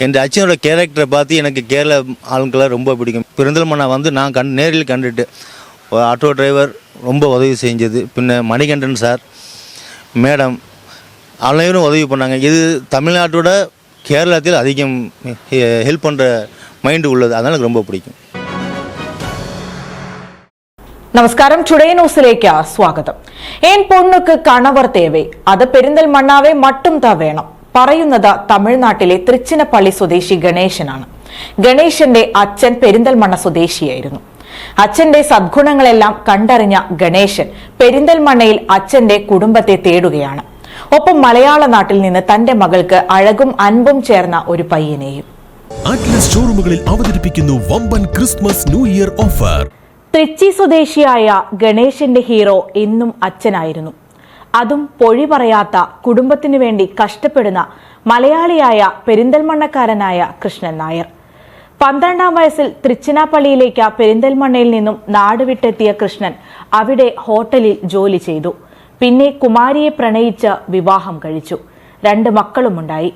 என் அச்சனோட கேரக்டரை பார்த்து எனக்கு கேரள ஆளுங்களை ரொம்ப பிடிக்கும் பெருந்தல்மண்ணா வந்து நான் கண் நேரில் கண்டுட்டு ஒரு ஆட்டோ டிரைவர் ரொம்ப உதவி செஞ்சது பின்ன மணிகண்டன் சார் மேடம் அனைவரும் உதவி பண்ணாங்க இது தமிழ்நாட்டோட கேரளத்தில் அதிகம் ஹெல்ப் பண்ணுற மைண்டு உள்ளது அதனால் எனக்கு ரொம்ப பிடிக்கும் നമസ്കാരം ടുഡേ ന്യൂസിലേക്ക് സ്വാഗതം ഏൻ പൊണ്ണുക്ക് കണവർ തേവേ അത് പെരിന്തൽമണ്ണാവെ മട്ടും താ വേണം പറയുന്നത് തമിഴ്നാട്ടിലെ തൃച്ചിനപ്പള്ളി സ്വദേശി ഗണേശനാണ്. ഗണേശന്റെ അച്ഛൻ പെരിന്തൽമണ്ണ സ്വദേശിയായിരുന്നു. അച്ഛന്റെ സദ്ഗുണങ്ങളെല്ലാം കണ്ടറിഞ്ഞ ഗണേശൻ പെരിന്തൽമണ്ണയിൽ അച്ഛന്റെ കുടുംബത്തെ തേടുകയാണ്. ഒപ്പം മലയാള നാട്ടിൽ നിന്ന് തന്റെ മകൾക്ക് അഴകും അൻപും ചേർന്ന ഒരു പയ്യനെയും. അറ്റ്ലസ് ഷോറൂമുകളിൽ അവതരിപ്പിക്കുന്നു വമ്പൻ Christmas new year offer. Trichy സ്വദേശിയായ ഗണേശന്റെ ഹീറോ എന്നും അച്ഛനായിരുന്നു. അതും പൊഴി പറയാത്ത കുടുംബത്തിനു വേണ്ടി കഷ്ടപ്പെടുന്ന മലയാളിയായ പെരിന്തൽമണ്ണക്കാരനായ കൃഷ്ണൻ നായർ. പന്ത്രണ്ടാം വയസ്സിൽ തൃച്ചിനാപ്പള്ളിയിലേക്ക് പെരിന്തൽമണ്ണയിൽ നിന്നും നാടുവിട്ടെത്തിയ കൃഷ്ണൻ അവിടെ ഹോട്ടലിൽ ജോലി ചെയ്തു. പിന്നെ കുമാരിയെ പ്രണയിച്ച് വിവാഹം കഴിച്ചു. രണ്ട് മക്കളുമുണ്ടായി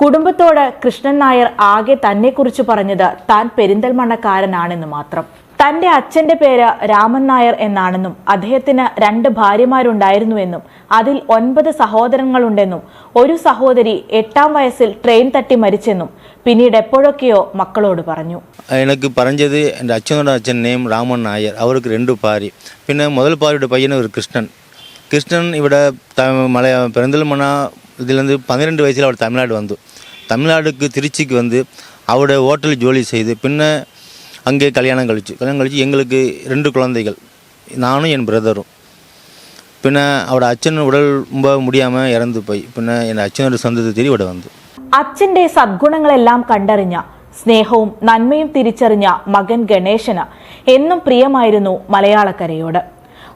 കുടുംബത്തോട് കൃഷ്ണൻ നായർ ആകെ തന്നെക്കുറിച്ച് പറഞ്ഞത് താൻ പെരിന്തൽമണ്ണക്കാരനാണെന്ന് മാത്രം. തന്റെ അച്ഛന്റെ പേര് രാമൻ നായർ എന്നാണെന്നും അദ്ദേഹത്തിന് രണ്ട് ഭാര്യമാരുണ്ടായിരുന്നുവെന്നും അതിൽ ഒൻപത് സഹോദരങ്ങളുണ്ടെന്നും ഒരു സഹോദരി എട്ടാം വയസ്സിൽ ട്രെയിൻ തട്ടി മരിച്ചെന്നും പിന്നീട് എപ്പോഴൊക്കെയോ മക്കളോട് പറഞ്ഞു எனக்கு பறஞ்சது என் அச்சனோட அச்சன் நேம் ராமன் நாயர் அவருக்கு ரெண்டு பாரி பின்ன முதல் பாரியோட பையன் ஒரு கிருஷ்ணன் கிருஷ்ணன் இவட த மலையா பெருந்தல்மண்ணா இதுலேருந்து பன்னிரெண்டு வயசில் அவர் தமிழ்நாடு வந்து தமிழ்நாடுக்கு திருச்சிக்கு வந்து அவரோட ஹோட்டல் ஜோலி செய்து பின்ன அங்கே கல்யாணம் கழிச்சு கல்யாணம் கழிச்சு எங்களுக்கு ரெண்டு குழந்தைகள் நானும் என் பிரதரும் பின்ன அவரோட அச்சன் உடல் ரொம்ப முடியாமல் இறந்து போய் பின்ன என் அச்சனோட சொந்தத்தை தேடி ഇവിടെ വന്നു അച്ഛന്റെ സദ്ഗുണങ്ങളെല്ലാം കണ്ടറിഞ്ഞ സ്നേഹവും നന്മയും തിരിച്ചറിഞ്ഞ മകൻ ഗണേശന് എന്നും പ്രിയമായിരുന്നു മലയാളക്കരയോട്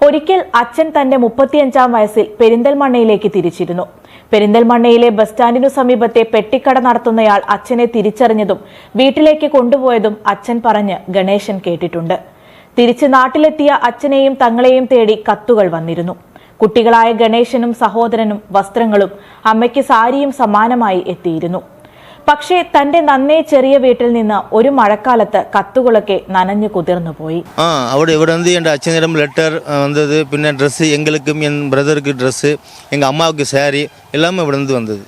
ഒരിക്കൽ അച്ഛൻ തന്റെ മുപ്പത്തിയഞ്ചാം വയസ്സിൽ പെരിന്തൽമണ്ണയിലേക്ക് തിരിച്ചിരുന്നു. പെരിന്തൽമണ്ണയിലെ ബസ് സ്റ്റാൻഡിനു സമീപത്തെ പെട്ടിക്കട നടത്തുന്നയാൾ അച്ഛനെ തിരിച്ചറിഞ്ഞതും വീട്ടിലേക്ക് കൊണ്ടുപോയതും അച്ഛൻ പറഞ്ഞ് ഗണേശൻ കേട്ടിട്ടുണ്ട്. തിരിച്ച് നാട്ടിലെത്തിയ അച്ഛനെയും തങ്ങളെയും തേടി കത്തുകൾ വന്നിരുന്നു. കുട്ടികളായ ഗണേശനും സഹോദരനും വസ്ത്രങ്ങളും അമ്മയ്ക്ക് സാരിയും സമ്മാനമായി എത്തിയിരുന്നു. പക്ഷേ തന്റെ നന്നേ ചെറിയ വീട്ടിൽ നിന്ന് ഒരു മഴക്കാലത്ത് കത്തുകളൊക്കെ നനഞ്ഞു കുതിർന്നു പോയി ஆ அவரு இவர் வந்து என் அச்சனிடம் லெட்டர் வந்தது பின்ன ட்ரெஸ்ஸு எங்களுக்கும் என் பிரதருக்கு ட்ரெஸ்ஸு எங்கள் அம்மாவுக்கு saree எல்லாமே ഇവിടെ இருந்து வந்தது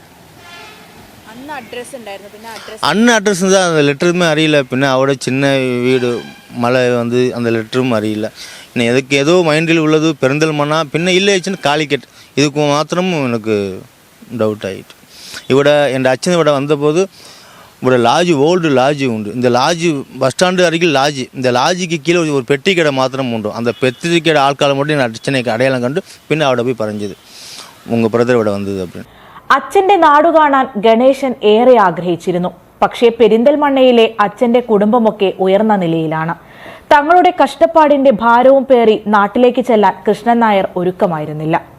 അന്ന് അഡ്രസ്സ് ഉണ്ടായിരുന്നു പിന്നെ അഡ്രസ്സ് அண்ணன் அட்ரஸ் தான் அந்த லெட்டருமே அறியல பின்ன அவரோட சின்ன வீடு மலை வந்து அந்த லெட்டரும் அறியல இன்னும் எதுக்கு ஏதோ மைண்டில் உள்ளது பெருந்தல்மண்ணா பின்ன இல்லைச்சுன்னு காலிக்கட் இதுக்கு மாத்திரம் எனக்கு டவுட் ஆகிட்டு ഇവിടെ എന്റെ അച്ഛൻ ഇവിടെ വന്നപ്പോൾ ഇവിടെ ലാജ് ഓൾഡ് ലാജ് ഉണ്ട്. ഇന്ന് ലാജ് ബസ് സ്റ്റാൻഡ് അരികിൽ ലാജ്. ഇന്ന് ലാജിക്ക് കീഴിൽ ഒരു പെട്ടിക്കട മാത്രം ഉണ്ട്. അത് പെട്ടിക്കട ആൾക്കാരെ മുടി അച്ഛനെ അടയാളം കണ്ട് പിന്നെ അവിടെ പോയി പറഞ്ഞത്. ഉങ്ങ ബ്രദർ ഇവിടെ വന്നത് അച്ഛന്റെ നാട് കാണാൻ ഗണേശൻ ഏറെ ആഗ്രഹിച്ചിരുന്നു. പക്ഷേ പെരിന്തൽമണ്ണയിലെ അച്ഛന്റെ കുടുംബമൊക്കെ ഉയർന്ന നിലയിലാണ്. തങ്ങളുടെ കഷ്ടപ്പാടിന്റെ ഭാരവും പേറി നാട്ടിലേക്ക് ചെല്ലാൻ കൃഷ്ണൻ നായർ ഒരുക്കമായിരുന്നില്ല.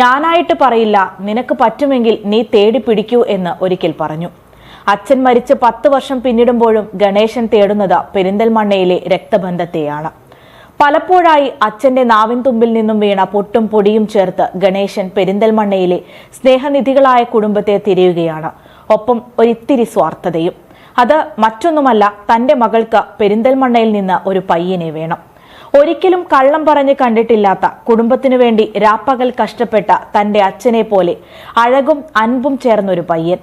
ഞാനായിട്ട് പറയില്ല. നിനക്ക് പറ്റുമെങ്കിൽ നീ തേടി പിടിക്കൂ എന്ന് ഒരിക്കൽ പറഞ്ഞു. അച്ഛൻ മരിച്ച് പത്ത് വർഷം പിന്നിടുമ്പോഴും ഗണേശൻ തേടുന്നത് പെരിന്തൽമണ്ണയിലെ രക്തബന്ധത്തെയാണ്. പലപ്പോഴായി അച്ഛന്റെ നാവിൻ തുമ്പിൽ നിന്നും വീണ പൊട്ടും പൊടിയും ചേർത്ത് ഗണേശൻ പെരിന്തൽമണ്ണയിലെ സ്നേഹനിധികളായ കുടുംബത്തെ തിരയുകയാണ്. ഒപ്പം ഒരിത്തിരി സ്വാർത്ഥതയും. അത് മറ്റൊന്നുമല്ല തന്റെ മകൾക്ക് പെരിന്തൽമണ്ണയിൽ നിന്ന് ഒരു പയ്യനെ വേണം. ഒരിക്കലും കള്ളം പറഞ്ഞ് കണ്ടിട്ടില്ലാത്ത കുടുംബത്തിനു വേണ്ടി രാപ്പകൽ കഷ്ടപ്പെട്ട തന്റെ അച്ഛനെ പോലെ അഴകും അൻപും ചേർന്നൊരു പയ്യൻ.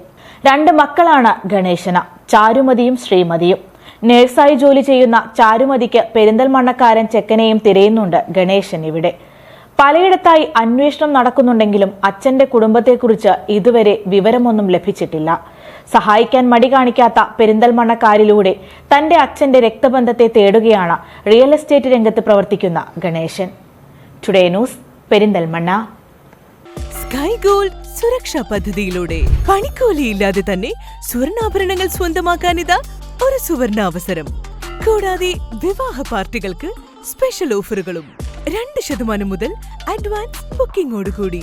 രണ്ട് മക്കളാണ് ഗണേശന ചാരുമതിയും ശ്രീമതിയും. നേഴ്സായി ജോലി ചെയ്യുന്ന ചാരുമതിക്ക് പെരിന്തൽമണ്ണക്കാരൻ ചെക്കനെയും തിരയുന്നുണ്ട് ഗണേശൻ ഇവിടെ. പലയിടത്തായി അന്വേഷണം നടക്കുന്നുണ്ടെങ്കിലും അച്ഛന്റെ കുടുംബത്തെക്കുറിച്ച് ഇതുവരെ വിവരമൊന്നും ലഭിച്ചിട്ടില്ല. സഹായിക്കാൻ മടി കാണിക്കാത്ത പെരിന്തൽമണ്ണക്കാരിലൂടെ തന്റെ അച്ഛന്റെ രക്തബന്ധത്തെ തേടുകയാണ് റിയൽ എസ്റ്റേറ്റ് രംഗത്ത് പ്രവർത്തിക്കുന്ന Ganeshan. Today news Perinthalmanna. Sky gold സുരക്ഷാ പദ്ധതിയിലൂടെ പണിക്കൂലിയില്ലാതെ തന്നെ സ്വർണാഭരണങ്ങൾ സ്വന്തമാക്കാനിതാ ഒരു സുവർണാവസരം. കൂടാതെ വിവാഹ പാർട്ടികൾക്ക് സ്പെഷ്യൽ ഓഫറുകളും രണ്ട് ശതമാനം മുതൽ അഡ്വാൻസ് ബുക്കിംഗോടുകൂടി